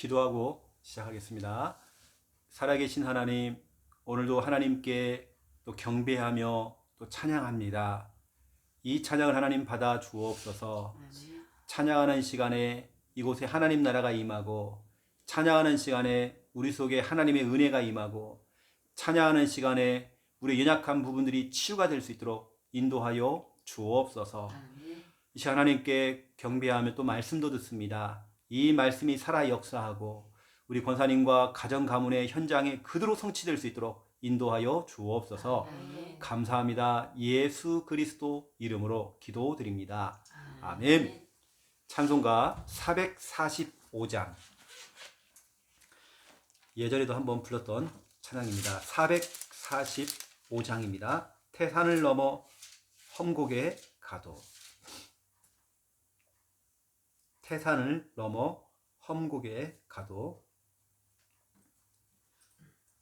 기도하고 시작하겠습니다. 살아계신 하나님, 오늘도 하나님께 또 경배하며 또 찬양합니다. 이 찬양을 하나님 받아 주옵소서. 찬양하는 시간에 이곳에 하나님 나라가 임하고 찬양하는 시간에 우리 속에 하나님의 은혜가 임하고 찬양하는 시간에 우리 연약한 부분들이 치유가 될 수 있도록 인도하여 주옵소서. 이 시간 하나님께 경배하며 또 말씀도 듣습니다. 이 말씀이 살아 역사하고 우리 권사님과 가정 가문의 현장에 그대로 성취될 수 있도록 인도하여 주옵소서. 감사합니다. 예수 그리스도 이름으로 기도드립니다. 아멘. 찬송가 445장. 예전에도 한번 불렀던 찬양입니다. 445장입니다. 태산을 넘어 험곡에 가도. 태산을 넘어 험곡에 가도.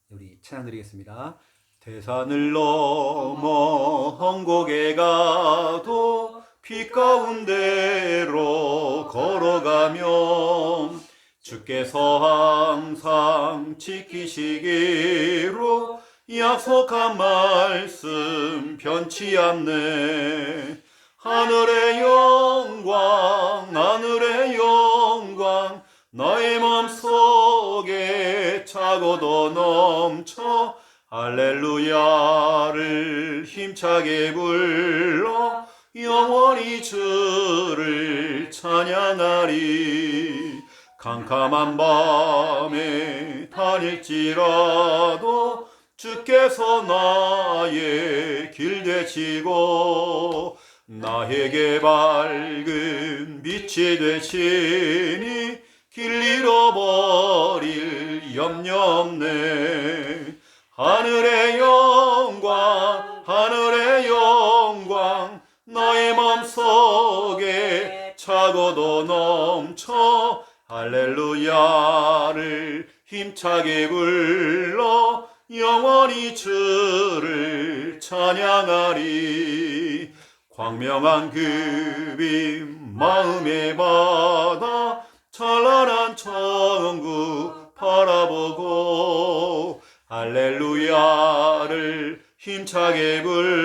우리 찬양 드리겠습니다. 태산을 넘어 험곡에 가도 빛 가운데로 걸어가면 주께서 항상 지키시기로 약속한 말씀 변치 않네 하늘의 영광 하늘의 영광 너의 맘속에 차고도 넘쳐 할렐루야를 힘차게 불러 영원히 주를 찬양하리. 캄캄한 밤에 다닐지라도 주께서 나의 길 되시고 나에게 밝은 빛이 되시니 길 잃어버릴 염려 없네. 하늘의 영광 하늘의 영광 너의 맘속에 차고도 넘쳐 할렐루야를 힘차게 불러 영원히 주를 찬양하리 광명한 그빔 마음에 받아 찬란한 천국 바라보고 할렐루야를 힘차게 불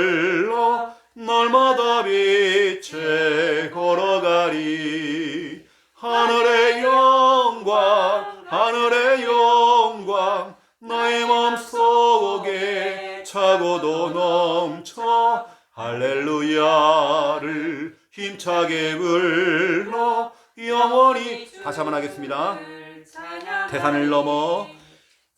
태산을 넘어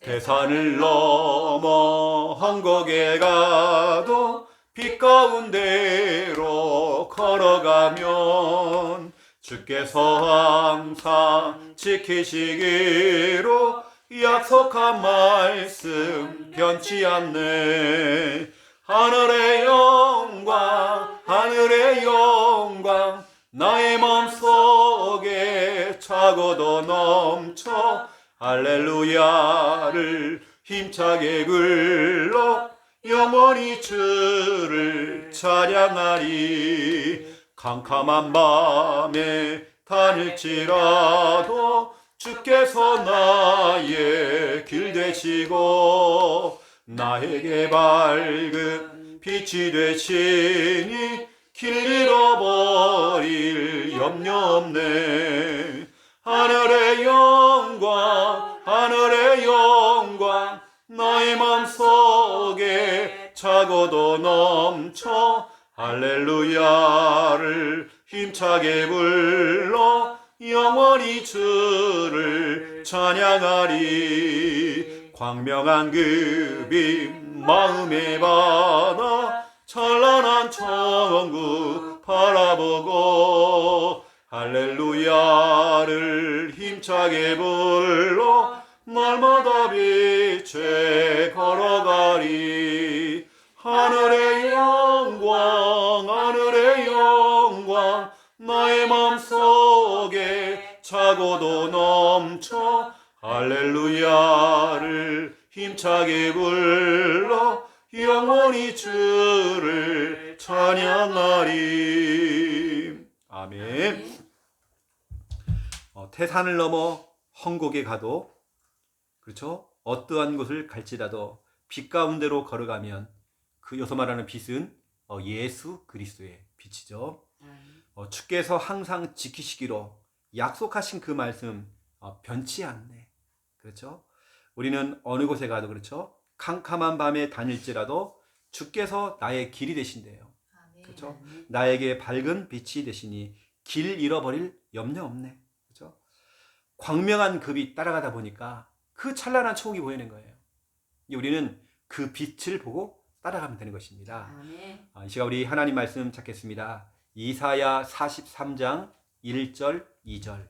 태산을 넘어 헝곡에 가도 빛 가운데로 걸어가면 주께서 항상 지키시기로 약속한 말씀 변치 않네. 하늘의 영광 하늘의 영광 나의 맘속에 차고도 넘쳐 할렐루야를 힘차게 불러 영원히 주를 찬양하리. 캄캄한 밤에 다닐지라도 주께서 나의 길 되시고 나에게 밝은 빛이 되시니 길 잃어버릴 염려 없네. 하늘의 영 차고도 넘쳐 할렐루야를 힘차게 불러 영원히 주를 찬양하리. 광명한 그빛 마음에 받아 찬란한 천국 바라보고 할렐루야를 힘차게 불러 날마다 빛에 걸어가리 하늘의 영광 하늘의 영광 나의 맘속에 차고도 넘쳐 할렐루야를 힘차게 불러 영원히 주를 찬양하리 아멘 어, 태산을 넘어 헝곡에 가도 그렇죠? 어떠한 곳을 갈지라도 빛 가운데로 걸어가면 그 여기서 말하는 빛은 어, 예수 그리스도의 빛이죠. 아멘. 어, 주께서 항상 지키시기로 약속하신 그 말씀 어, 변치 않네. 그렇죠? 우리는 어느 곳에 가도 그렇죠? 캄캄한 밤에 다닐지라도 주께서 나의 길이 되신대요. 그렇죠? 나에게 밝은 빛이 되시니 길 잃어버릴 염려 없네. 그렇죠? 광명한 그 빛 따라가다 보니까 그 찬란한 초목이 보이는 거예요. 우리는 그 빛을 보고 따라가면 되는 것입니다. 아, 이 시간 우리 하나님 말씀 찾겠습니다. 이사야 43장 1절 2절.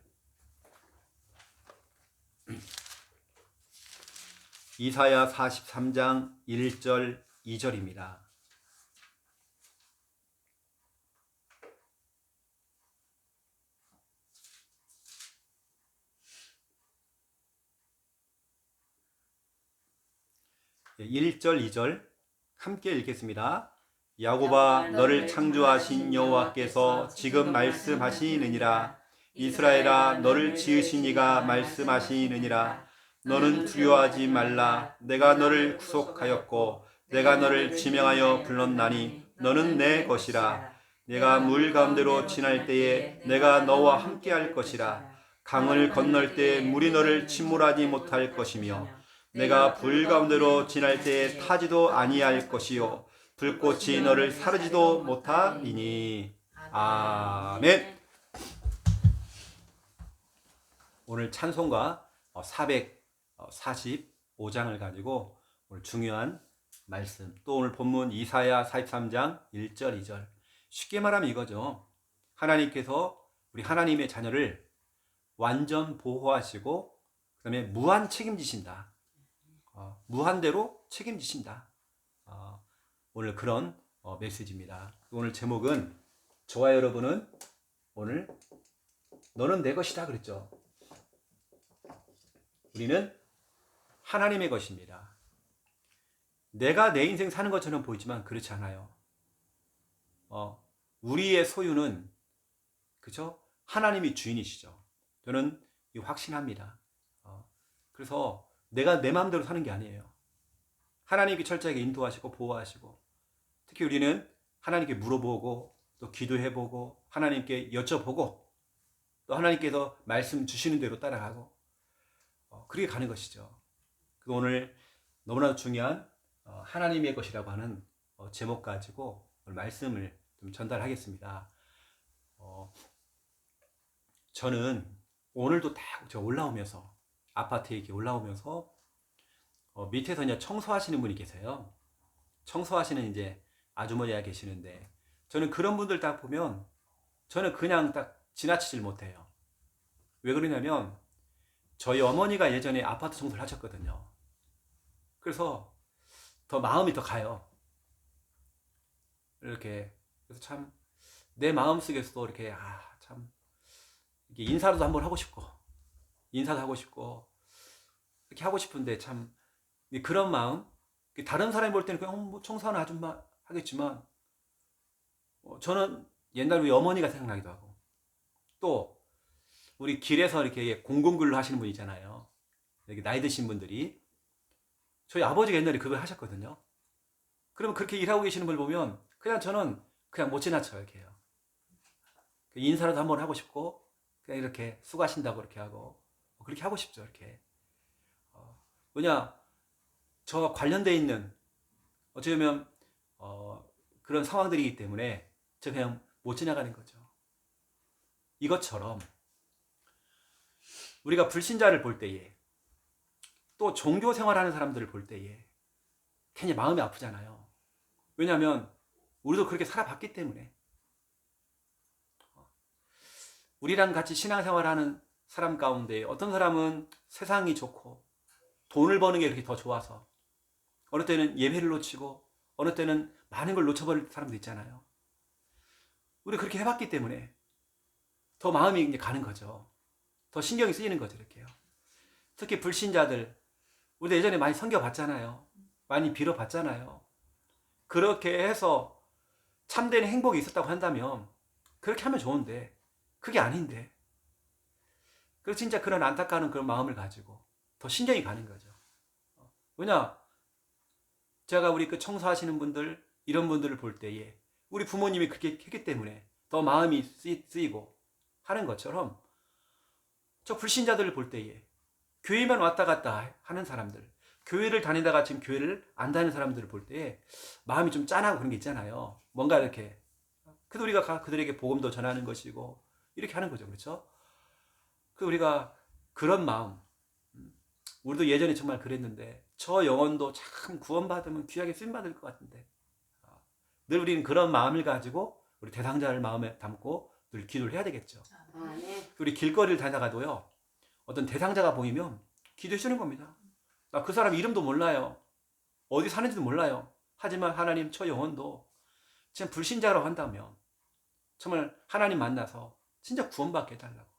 이사야 43장 1절 2절입니다. 예, 1절 2절 함께 읽겠습니다. 야곱아 너를 창조하신 여호와께서 지금 말씀하시느니라. 이스라엘아 너를 지으신 이가 말씀하시느니라. 너는 두려워하지 말라. 내가 너를 구속하였고 내가 너를 지명하여 불렀나니 너는 내 것이라. 내가 물 가운데로 지날 때에 내가 너와 함께 할 것이라. 강을 건널 때 물이 너를 침몰하지 못할 것이며 내가 불 가운데로 지날 때에 타지도 아니할 것이요. 불꽃이 너를 사르지도 못하리니. 아멘. 오늘 찬송가 어, 445장을 가지고 오늘 중요한 말씀. 또 오늘 본문 이사야 43장 1절 2절. 쉽게 말하면 이거죠. 하나님께서 우리 하나님의 자녀를 완전 보호하시고 그다음에 무한 책임지신다 어, 무한대로 책임지신다 어, 오늘 그런 어, 메시지입니다 오늘 제목은 저와 여러분은 오늘 너는 내 것이다 그랬죠 우리는 하나님의 것입니다. 내가 내 인생 사는 것처럼 보이지만 그렇지 않아요. 어, 우리의 소유는 그죠? 하나님이 주인이시죠. 저는 이 확신합니다. 어, 그래서 내가 내 마음대로 사는 게 아니에요. 하나님이 철저하게 인도하시고 보호하시고 특히 우리는 하나님께 물어보고 또 기도해보고 하나님께 여쭤보고 또 하나님께서 말씀 주시는 대로 따라가고 어, 그렇게 가는 것이죠. 그 오늘 너무나 중요한 어, 하나님의 것이라고 하는 어, 제목 가지고 말씀을 좀 전달하겠습니다. 어, 저는 오늘도 딱저 올라오면서 아파트에 이렇게 올라오면서 어, 밑에서 이제 청소하시는 분이 계세요. 청소하시는 이제 아주머니가 계시는데 저는 그런 분들 딱 보면 저는 그냥 딱 지나치질 못해요. 왜 그러냐면 저희 어머니가 예전에 아파트 청소를 하셨거든요. 그래서 더 마음이 더 가요. 이렇게 그래서 참 내 마음 속에서도 이렇게 아참 이게 인사도 한번 하고 싶고 인사도 하고 싶고 이렇게 하고 싶은데 참 그런 마음 다른 사람이 볼 때는 그냥 어, 뭐 청소하는 아줌마 하겠지만 어, 저는 옛날 우리 어머니가 생각나기도 하고 또 우리 길에서 이렇게 공공근로 하시는 분 있잖아요. 이렇게 나이 드신 분들이 저희 아버지가 옛날에 그걸 하셨거든요. 그러면 그렇게 일하고 계시는 걸 보면 그냥 저는 그냥 못 지나쳐요. 이렇게 해요. 인사라도 한번 하고 싶고 그냥 이렇게 수고하신다고 이렇게 하고 그렇게 하고 싶죠. 이렇게 어, 뭐냐 저와 관련돼 있는 어찌 보면 어, 그런 상황들이기 때문에 저 그냥 못 지나가는 거죠. 이것처럼 우리가 불신자를 볼 때에 또 종교 생활하는 사람들을 볼 때에 괜히 마음이 아프잖아요. 왜냐하면 우리도 그렇게 살아봤기 때문에 우리랑 같이 신앙생활하는 사람 가운데 어떤 사람은 세상이 좋고 돈을 버는 게 그렇게 더 좋아서 어느 때는 예배를 놓치고 어느 때는 많은 걸 놓쳐버릴 사람도 있잖아요. 우리 그렇게 해봤기 때문에 더 마음이 이제 가는 거죠. 더 신경이 쓰이는 거죠, 이렇게요. 특히 불신자들, 우리 예전에 많이 섬겨봤잖아요. 많이 빌어봤잖아요. 그렇게 해서 참된 행복이 있었다고 한다면 그렇게 하면 좋은데 그게 아닌데 그래서 진짜 그런 안타까운 그런 마음을 가지고 더 신경이 가는 거죠. 어, 왜냐? 제가 우리 그 청소하시는 분들, 이런 분들을 볼 때에 우리 부모님이 그렇게 했기 때문에 더 마음이 쓰이- 쓰이고 하는 것처럼 저 불신자들을 볼 때에 교회만 왔다 갔다 하는 사람들, 교회를 다니다가 지금 교회를 안 다니는 사람들을 볼 때에 마음이 좀 짠하고 그런 게 있잖아요. 뭔가 이렇게. 그래도 우리가 가- 그들에게 복음도 전하는 것이고 이렇게 하는 거죠. 그렇죠? 그 우리가 그런 마음, 음, 우리도 예전에 정말 그랬는데 저 영혼도 참 구원받으면 귀하게 쓰임받을 것 같은데 아, 늘 우리는 그런 마음을 가지고 우리 대상자를 마음에 담고 늘 기도를 해야 되겠죠. 아멘. 우리 길거리를 다니다가도요 어떤 대상자가 보이면 기도해 주는 겁니다. 나 그 사람 이름도 몰라요. 어디 사는지도 몰라요. 하지만 하나님 저 영혼도 지금 불신자라고 한다면 정말 하나님 만나서 진짜 구원받게 해달라고.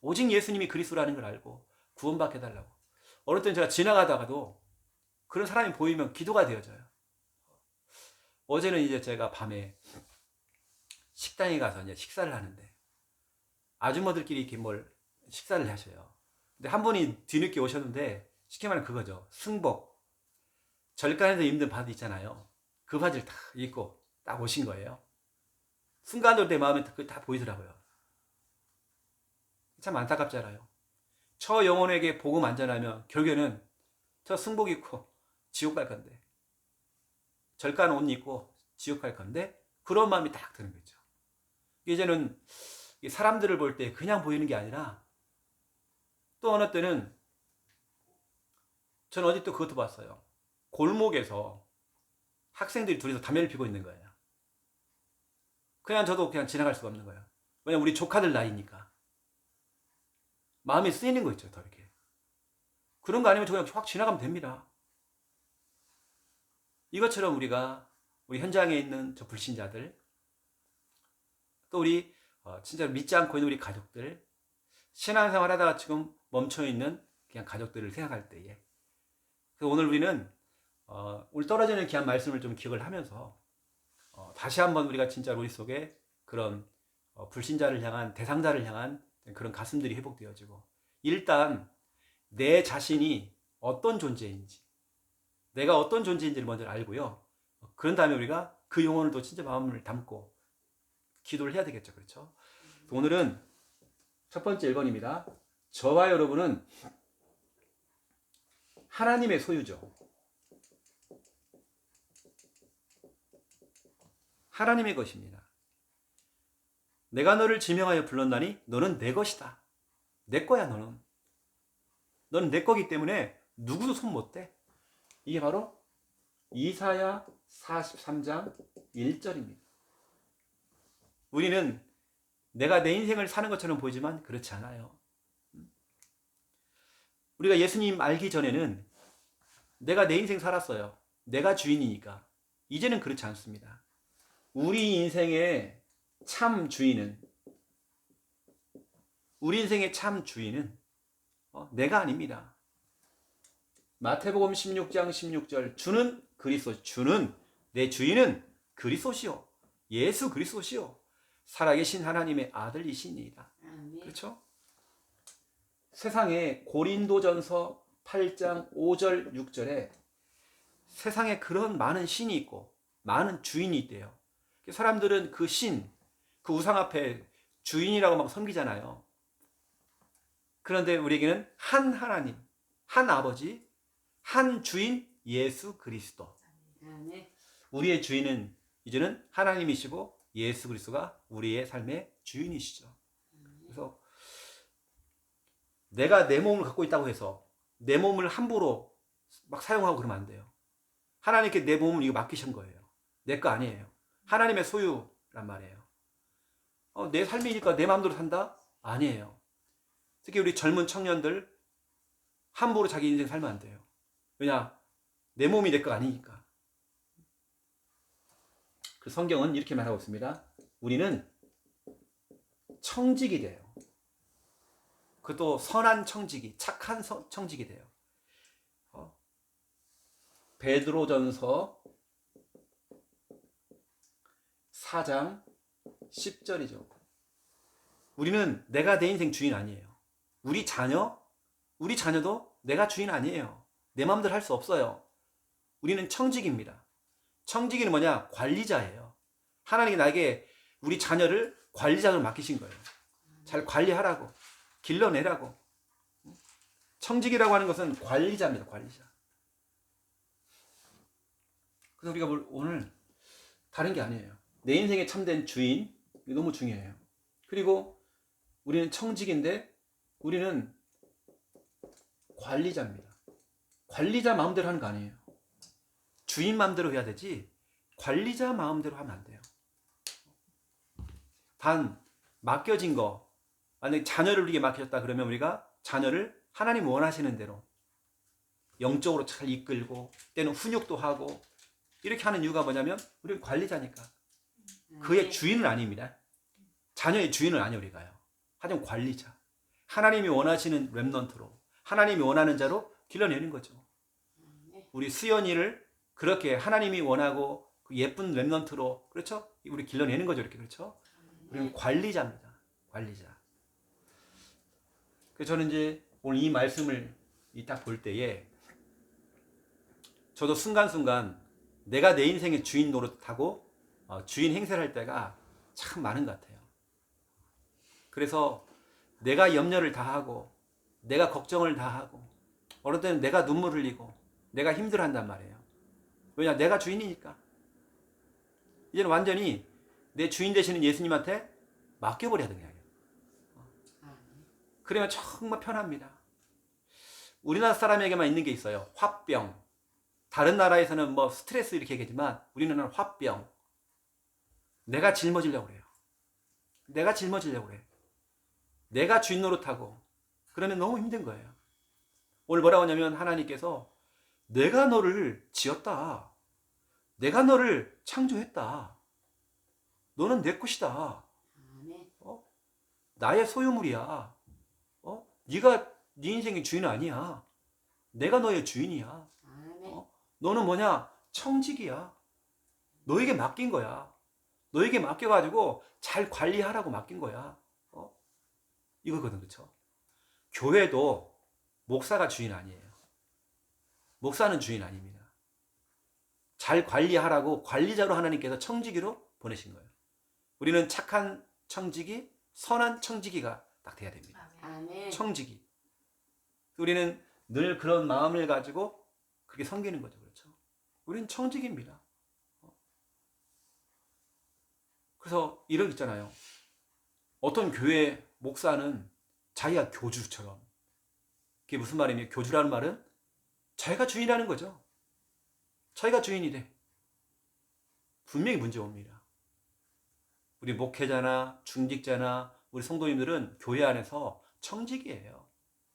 오직 예수님이 그리스도라는 걸 알고 구원받게 해달라고. 어느 때는 제가 지나가다가도 그런 사람이 보이면 기도가 되어져요. 어제는 이제 제가 밤에 식당에 가서 이제 식사를 하는데 아주머들끼리 이렇게 뭘 식사를 하셔요. 근데 한 분이 뒤늦게 오셨는데 쉽게 말하면 그거죠. 승복. 절간에서 입는 바지 있잖아요. 그 바지를 딱 입고 딱 오신 거예요. 순간적으로 내 마음에 다 보이더라고요. 참 안타깝잖아요. 저 영혼에게 복음 안 전하면 결국에는 저 승복 입고 지옥 갈 건데 절간 옷 입고 지옥 갈 건데 그런 마음이 딱 드는 거죠. 이제는 이 사람들을 볼 때 그냥 보이는 게 아니라 또 어느 때는 전 어디 또 그것도 봤어요. 골목에서 학생들이 둘이서 담배를 피고 있는 거예요. 그냥 저도 그냥 지나갈 수가 없는 거예요. 왜냐면 우리 조카들 나이니까. 마음이 쓰이는 거 있죠, 더 이렇게. 그런 거 아니면 저 그냥 확 지나가면 됩니다. 이것처럼 우리가 우리 현장에 있는 저 불신자들, 또 우리 어, 진짜 믿지 않고 있는 우리 가족들, 신앙생활 하다가 지금 멈춰 있는 그냥 가족들을 생각할 때에, 그래서 오늘 우리는 어, 오늘 떨어지는 귀한 말씀을 좀 기억을 하면서 어, 다시 한번 우리가 진짜 우리 속에 그런 어, 불신자를 향한 대상자를 향한 그런 가슴들이 회복되어지고 일단 내 자신이 어떤 존재인지 내가 어떤 존재인지를 먼저 알고요. 어, 그런 다음에 우리가 그 영혼을 또 진짜 마음을 담고 기도를 해야 되겠죠. 그렇죠? 오늘은 첫 번째 1번입니다. 저와 여러분은 하나님의 소유죠. 하나님의 것입니다. 내가 너를 지명하여 불렀나니 너는 내 것이다. 내 거야 너는. 너는 내 거기 때문에 누구도 손 못 대. 이게 바로 이사야 43장 1절입니다. 우리는 내가 내 인생을 사는 것처럼 보이지만 그렇지 않아요. 우리가 예수님 알기 전에는 내가 내 인생 살았어요. 내가 주인이니까. 이제는 그렇지 않습니다. 우리 인생의 참 주인은 우리 인생의 참 주인은 어, 내가 아닙니다. 마태복음 16장 16절 주는 그리스도 주는 내 주인은 그리스도시요 예수 그리스도시요 살아계신 하나님의 아들이시니이다. 아멘. 그렇죠? 세상에 고린도전서 8장 5절 6절에 세상에 그런 많은 신이 있고 많은 주인이 있대요. 사람들은 그 신, 그 우상 앞에 주인이라고 막 섬기잖아요. 그런데 우리에게는 한 하나님, 한 아버지, 한 주인 예수 그리스도. 우리의 주인은 이제는 하나님이시고 예수 그리스도가 우리의 삶의 주인이시죠. 그래서 내가 내 몸을 갖고 있다고 해서 내 몸을 함부로 막 사용하고 그러면 안 돼요. 하나님께 내 몸을 이거 맡기신 거예요. 내 거 아니에요. 하나님의 소유란 말이에요. 어, 내 삶이니까 내 마음대로 산다? 아니에요. 특히 우리 젊은 청년들 함부로 자기 인생 살면 안 돼요. 왜냐? 내 몸이 내 거 아니니까. 그 성경은 이렇게 말하고 있습니다. 우리는 청직이 돼요. 그것도 선한 청직이, 착한 서- 청직이 돼요. 어? 베드로전서 4장 10절이죠. 우리는 내가 내 인생 주인 아니에요. 우리 자녀, 우리 자녀도 내가 주인 아니에요. 내 마음대로 할 수 없어요. 우리는 청직입니다. 청직이는 뭐냐? 관리자예요. 하나님이 나에게 우리 자녀를 관리자로 맡기신 거예요. 잘 관리하라고, 길러내라고. 청직이라고 하는 것은 관리자입니다. 관리자. 그래서 우리가 뭘- 오늘 다른 게 아니에요. 내 인생의 참된 주인 너무 중요해요. 그리고 우리는 청직인데 우리는 관리자입니다. 관리자 마음대로 하는 거 아니에요. 주인 마음대로 해야 되지 관리자 마음대로 하면 안 돼요. 단 맡겨진 거 만약에 자녀를 우리에게 맡겨졌다 그러면 우리가 자녀를 하나님 원하시는 대로 영적으로 잘 이끌고 때는 훈육도 하고 이렇게 하는 이유가 뭐냐면 우리는 관리자니까 그의 주인은 아닙니다. 자녀의 주인은 아니에요 우리가요. 하지만 관리자. 하나님이 원하시는 랩넌트로 하나님이 원하는 자로 길러내는 거죠. 우리 수연이를 그렇게 하나님이 원하고 그 예쁜 랩넌트로 그렇죠? 우리 길러내는 거죠 이렇게 그렇죠? 우리는 관리자입니다. 관리자. 그래서 저는 이제 오늘 이 말씀을 딱 볼 때에 저도 순간순간 내가 내 인생의 주인 노릇하고 어, 주인 행세를 할 때가 참 많은 것 같아요. 그래서 내가 염려를 다 하고 내가 걱정을 다 하고 어느 때는 내가 눈물 흘리고 내가 힘들어 한단 말이에요. 왜냐 내가 주인이니까. 이제는 완전히 내 주인 되시는 예수님한테 맡겨버려야 되는 거예요. 그러면 정말 편합니다. 우리나라 사람에게만 있는 게 있어요. 화병. 다른 나라에서는 뭐 스트레스 이렇게 얘기하지만 우리는 화병. 내가 짊어지려고 그래요. 내가 짊어지려고 그래. 내가 주인 노릇하고 그러면 너무 힘든 거예요. 오늘 뭐라고 하냐면 하나님께서 내가 너를 지었다. 내가 너를 창조했다. 너는 내 것이다. 어? 나의 소유물이야. 어? 네가 네 인생의 주인은 아니야. 내가 너의 주인이야. 어? 너는 뭐냐? 청직이야. 너에게 맡긴 거야. 너에게 맡겨가지고 잘 관리하라고 맡긴 거야. 어? 이거거든, 그쵸? 교회도 목사가 주인 아니에요. 목사는 주인 아닙니다. 잘 관리하라고 관리자로 하나님께서 청지기로 보내신 거예요. 우리는 착한 청지기, 선한 청지기가 딱 돼야 됩니다. 아멘. 청지기. 우리는 늘 그런 마음을 가지고 그렇게 섬기는 거죠. 그렇죠? 우리는 청지기입니다. 어? 그래서 이런 거 있잖아요. 어떤 교회 목사는 자기가 교주처럼. 그게 무슨 말이냐? 교주라는 말은 자기가 주인이라는 거죠. 자기가 주인이 래. 분명히 문제 옵니다. 우리 목회자나 중직자나 우리 성도님들은 교회 안에서 청직이에요.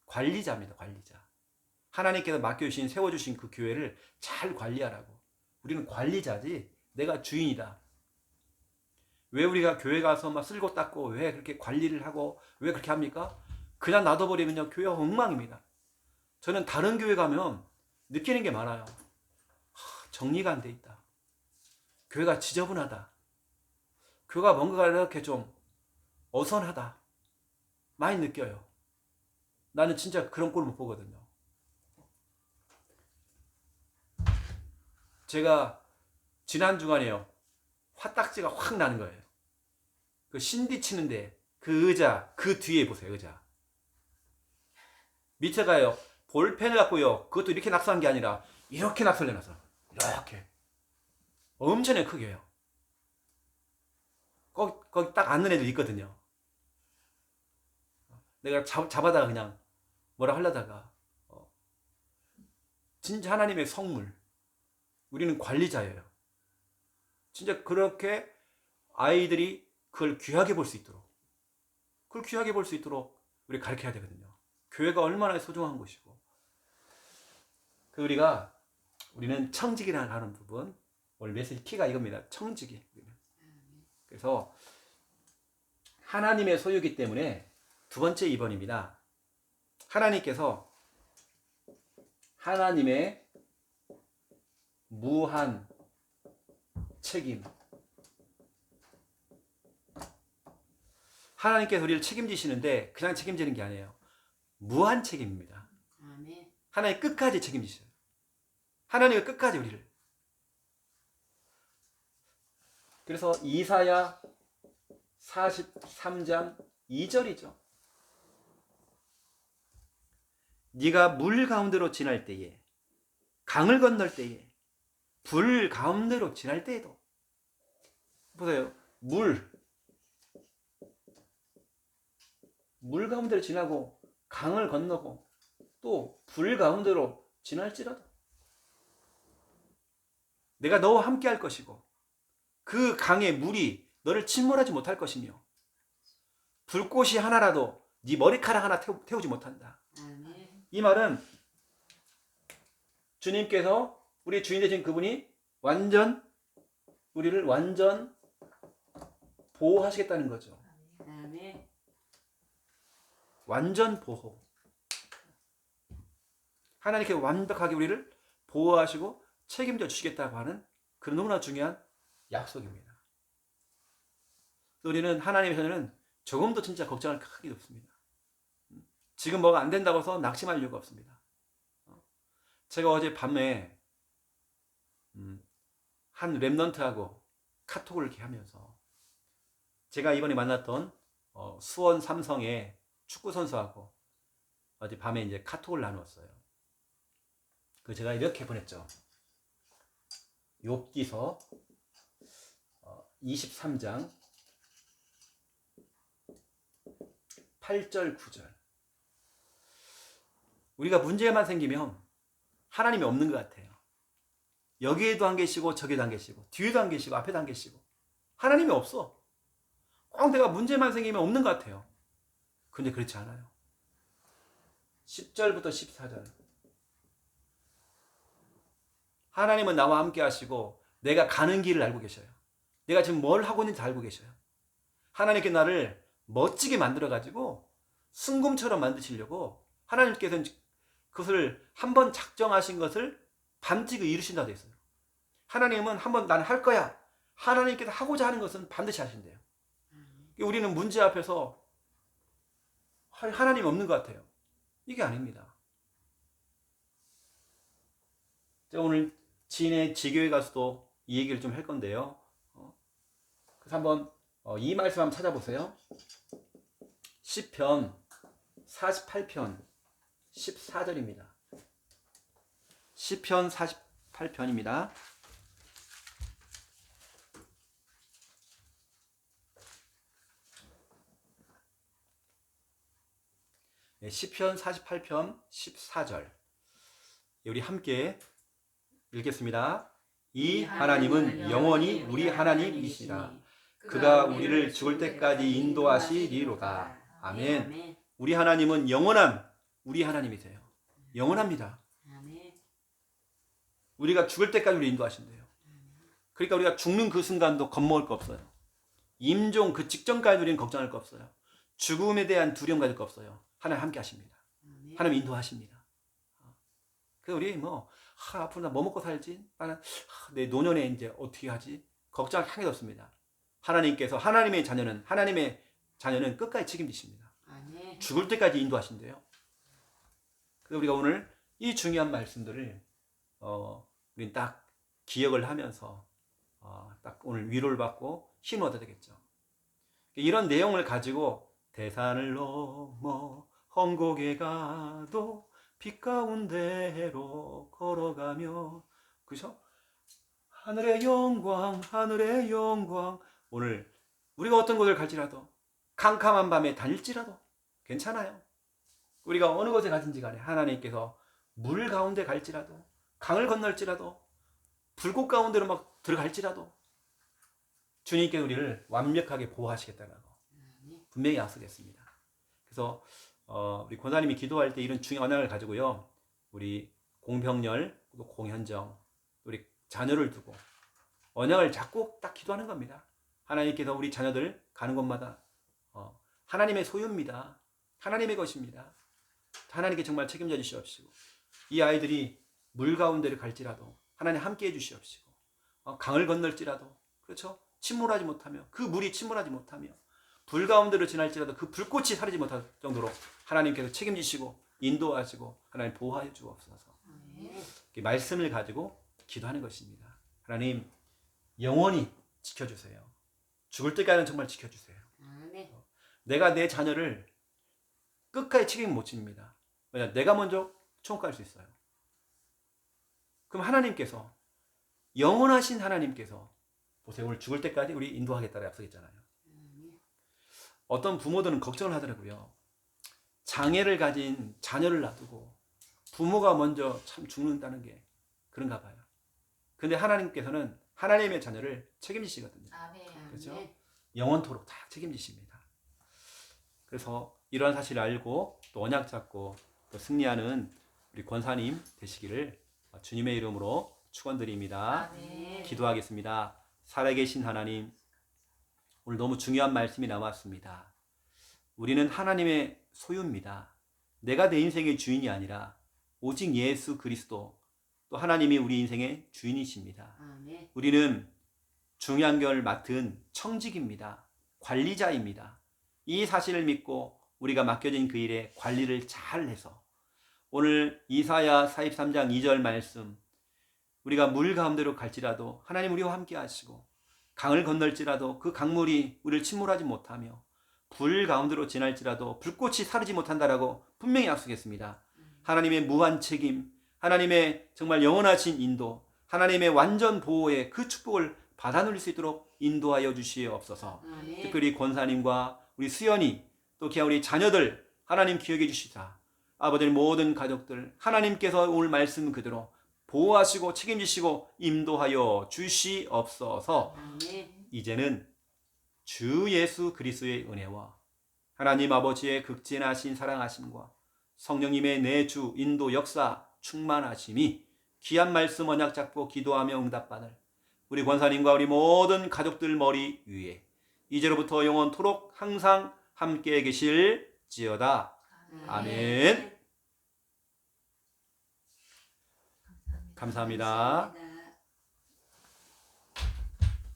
관리자입니다. 관리자. 하나님께서 맡겨주신 세워주신 그 교회를 잘 관리하라고. 우리는 관리자지 내가 주인이다. 왜 우리가 교회 가서 막 쓸고 닦고 왜 그렇게 관리를 하고 왜 그렇게 합니까? 그냥 놔둬버리면요 교회가 엉망입니다. 저는 다른 교회 가면 느끼는 게 많아요. 하, 정리가 안 돼 있다. 교회가 지저분하다. 교회가 뭔가 이렇게 좀 어선하다. 많이 느껴요. 나는 진짜 그런 꼴을 못 보거든요. 제가 지난 주간에요. 화딱지가 확 나는 거예요. 그 신디 치는데 그 의자 그 뒤에 보세요 의자. 밑에 가요 볼펜을 갖고요 그것도 이렇게 낙서한 게 아니라 이렇게 낙서해놨어. 이렇게 엄청나게 크게 요. 거기, 거기 딱 앉는 애들 있거든요. 내가 잡, 잡아다가 그냥 뭐라 하려다가 어, 진짜 하나님의 성물 우리는 관리자예요. 진짜 그렇게 아이들이 그걸 귀하게 볼 수 있도록 그걸 귀하게 볼 수 있도록 우리 가르쳐야 되거든요. 교회가 얼마나 소중한 곳이고 그 우리가 우리는 청직이라는 부분 오늘 메시지 키가 이겁니다. 청직이 그래서 하나님의 소유기 때문에 두 번째 2번입니다. 하나님께서 하나님의 무한 책임. 하나님께서 우리를 책임지시는데 그냥 책임지는 게 아니에요. 무한 책임입니다. 하나님 끝까지 책임지셔요. 하나님은 끝까지 우리를. 그래서 이사야 43장 2절이죠. 네가 물 가운데로 지날 때에 강을 건널 때에 불 가운데로 지날 때에도 보세요. 물 물 가운데로 지나고 강을 건너고 또 불 가운데로 지날지라도 내가 너와 함께 할 것이고 그 강의 물이 너를 침몰하지 못할 것이며 불꽃이 하나라도 네 머리카락 하나 태우, 태우지 못한다. 이 말은 주님께서 우리 주인 되신 그분이 완전 우리를 완전 보호하시겠다는 거죠. 아멘. 완전 보호. 하나님께 완벽하게 우리를 보호하시고 책임져 주시겠다고 하는 그 너무나 중요한 약속입니다. 우리는 하나님의 자녀는 조금도 진짜 걱정할 크게 없습니다. 지금 뭐가 안 된다고 해서 낙심할 이유가 없습니다. 제가 어제 밤에 음, 한 랩넌트하고 카톡을 이렇게 하면서 제가 이번에 만났던 어, 수원 삼성의 축구 선수하고 어제 밤에 이제 카톡을 나누었어요. 그 제가 이렇게 보냈죠. 욥기서 어, 23장 8절 9절. 우리가 문제만 생기면 하나님이 없는 것 같아요. 여기에도 안 계시고 저기도 안 계시고 뒤에도 안 계시고 앞에도 안 계시고 하나님이 없어. 꼭 내가 문제만 생기면 없는 것 같아요. 근데 그렇지 않아요. 10절부터 14절. 하나님은 나와 함께 하시고 내가 가는 길을 알고 계셔요. 내가 지금 뭘 하고 있는지 알고 계셔요. 하나님께 나를 멋지게 만들어 가지고 순금처럼 만드시려고 하나님께서는 그것을 한번 작정하신 것을 반드시 이루신다 돼 있어요. 하나님은 한번 나는 할 거야. 하나님께서 하고자 하는 것은 반드시 하신대요. 우리는 문제 앞에서 하나님 없는 것 같아요. 이게 아닙니다. 제가 오늘 지인의 지교회 가서도 이 얘기를 좀 할 건데요. 어, 그래서 한번 어, 이 말씀 한번 찾아보세요. 10편 48편 14절입니다. 10편 48편입니다. 시편 48편 14절. 우리 함께 읽겠습니다. 이 하나님은 영원히 우리 하나님이시라. 그가 우리를 죽을 때까지 인도하시리로다. 아멘. 우리 하나님은 영원한 우리 하나님이세요. 영원합니다. 우리가 죽을 때까지 우리 인도하신대요. 그러니까 우리가 죽는 그 순간도 겁먹을 거 없어요. 임종 그 직전까지 우리는 걱정할 거 없어요. 죽음에 대한 두려움 가질 거 없어요. 하나님 함께 하십니다. 하나님 인도하십니다. 그래서 우리 뭐 하, 앞으로 나 뭐 먹고 살지? 나는 하, 내 노년에 이제 어떻게 하지? 걱정할 향이 없습니다. 하나님께서 하나님의 자녀는 하나님의 자녀는 끝까지 책임지십니다. 죽을 때까지 인도하신대요. 그래서 우리가 오늘 이 중요한 말씀들을 어, 우린 딱 기억을 하면서 어, 딱 오늘 위로를 받고 힘을 얻어야 되겠죠. 이런 내용을 가지고 대산을 넘어 험곡에 가도 빛 가운데로 걸어가며 그죠? 하늘의 영광 하늘의 영광 오늘 우리가 어떤 곳을 갈지라도 캄캄한 밤에 다닐지라도 괜찮아요. 우리가 어느 곳에 가든지 간에 하나님께서 물 가운데 갈지라도 강을 건널지라도 불꽃 가운데로 막 들어갈지라도 주님께 우리를 완벽하게 보호하시겠다는 거 아멘. 분명히 약속했습니다. 그래서 어, 우리 권사님이 기도할 때 이런 중요한 언약을 가지고요. 우리 공병렬 또 공현정 우리 자녀를 두고 언약을 잡고 딱 기도하는 겁니다. 하나님께서 우리 자녀들 가는 곳마다 어, 하나님의 소유입니다. 하나님의 것입니다. 하나님께 정말 책임져 주시옵시고 이 아이들이 물 가운데를 갈지라도 하나님 함께 해 주시옵시고 어, 강을 건널지라도 그렇죠? 침몰하지 못하며 그 물이 침몰하지 못하며 불 가운데로 지날지라도 그 불꽃이 사르지 못할 정도로 하나님께서 책임지시고 인도하시고 하나님 보호해 주옵소서. 말씀을 가지고 기도하는 것입니다. 하나님 영원히 지켜주세요. 죽을 때까지는 정말 지켜주세요. 내가 내 자녀를 끝까지 책임 못 집니다. 왜냐 내가 먼저 총갈 수 있어요. 그럼 하나님께서 영원하신 하나님께서 보세요 오늘 죽을 때까지 우리 인도하겠다고 약속했잖아요. 어떤 부모들은 걱정을 하더라고요. 장애를 가진 자녀를 놔두고 부모가 먼저 참 죽는다는 게 그런가 봐요. 근데 하나님께서는 하나님의 자녀를 책임지시거든요. 아멘. 그렇죠? 영원토록 다 책임지십니다. 그래서 이러한 사실을 알고 또 언약 잡고 또 승리하는 우리 권사님 되시기를 주님의 이름으로 축원드립니다. 기도하겠습니다. 살아계신 하나님, 오늘 너무 중요한 말씀이 나왔습니다. 우리는 하나님의 소유입니다. 내가 내 인생의 주인이 아니라 오직 예수 그리스도 또 하나님이 우리 인생의 주인이십니다. 아멘. 우리는 중요한 걸 맡은 청직입니다. 관리자입니다. 이 사실을 믿고 우리가 맡겨진 그 일에 관리를 잘 해서 오늘 이사야 43장 2절 말씀 우리가 물 가운데로 갈지라도 하나님 우리와 함께 하시고 강을 건널지라도 그 강물이 우리를 침몰하지 못하며 불 가운데로 지날지라도 불꽃이 사르지 못한다라고 분명히 약속했습니다. 하나님의 무한 책임, 하나님의 정말 영원하신 인도, 하나님의 완전 보호의 그 축복을 받아 누릴 수 있도록 인도하여 주시옵소서. 아멘. 특별히 권사님과 우리 수연이 또 기아 우리 자녀들 하나님 기억해 주시사 아버지의 모든 가족들 하나님께서 오늘 말씀 그대로 보호하시고 책임지시고 인도하여 주시옵소서. 아멘. 이제는 주 예수 그리스도의 은혜와 하나님 아버지의 극진하신 사랑하심과 성령님의 내주 인도 역사 충만하심이 귀한 말씀 언약 잡고 기도하며 응답받을 우리 권사님과 우리 모든 가족들 머리 위에 이제로부터 영원토록 항상 함께 계실지어다. 아멘. 감사합니다.